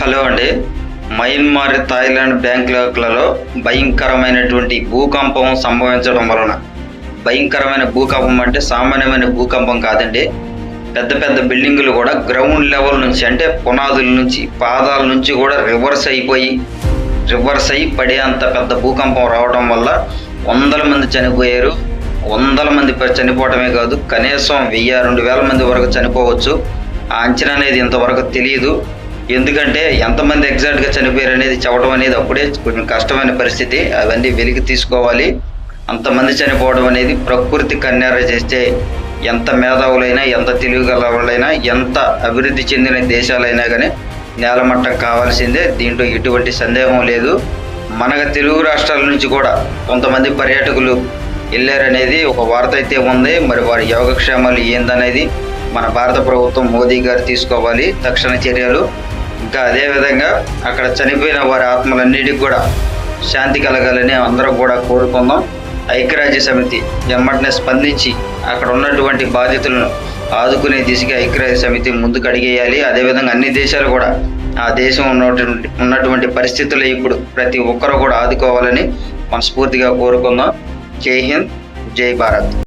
Hello అండి. Myanmar Thailand బ్యాంకులలో భయంకరమైనటువంటి భూకంపం సంభవించడం వలన భయంకరమైన భూకంపం అంటే సామాన్యమైన భూకంపం కాదండి. పెద్ద పెద్ద బిల్డింగులు కూడా గ్రౌండ్ లెవెల్ నుంచి అంటే పునాదుల నుంచి పాదాల నుంచి కూడా రివర్స్ అయిపోయి రివర్స్ అయి పడే అంత పెద్ద భూకంపం రావడం వల్ల వందల మంది చనిపోయారు. వందల మంది చనిపోవటమే కాదు కనీసం వెయ్యి రెండు వేల మంది వరకు చనిపోవచ్చు. ఆ అంచనా అనేది ఇంతవరకు తెలియదు. ఎందుకంటే ఎంతమంది ఎగ్జాక్ట్గా చనిపోయారు అనేది చెప్పడం అనేది అప్పుడే కొంచెం కష్టమైన పరిస్థితి. అవన్నీ వెలికి తీసుకోవాలి. అంతమంది చనిపోవడం అనేది ప్రకృతి కన్యార చేస్తే ఎంత మేధావులైనా ఎంత తెలివిగలవాళ్ళైనా ఎంత అభివృద్ధి చెందిన దేశాలైనా కానీ నేలమట్టం కావాల్సిందే. దీంట్లో ఎటువంటి సందేహం లేదు. మన తెలుగు రాష్ట్రాల నుంచి కూడా కొంతమంది పర్యాటకులు వెళ్ళారనేది ఒక వార్త అయితే ఉంది. మరి వారి యోగక్షేమాలు ఏందనేది మన భారత ప్రభుత్వం మోదీ గారు తీసుకోవాలి. తక్షణ చర్యలు. ఇంకా అదేవిధంగా అక్కడ చనిపోయిన వారి ఆత్మలన్నిటికి కూడా శాంతి కలగాలని అందరం కూడా కోరుకుందాం. ఐక్యరాజ్య సమితి వెంబటనే స్పందించి అక్కడ ఉన్నటువంటి బాధితులను ఆదుకునే దిశగా ఐక్యరాజ్య సమితి ముందుకు అడిగేయాలి. అదేవిధంగా అన్ని దేశాలు కూడా ఆ దేశం ఉన్నటువంటి ఉన్నటువంటి పరిస్థితులు ఇప్పుడు ప్రతి ఒక్కరు కూడా ఆదుకోవాలని మనస్ఫూర్తిగా కోరుకుందాం. జై హింద్ జై భారత్.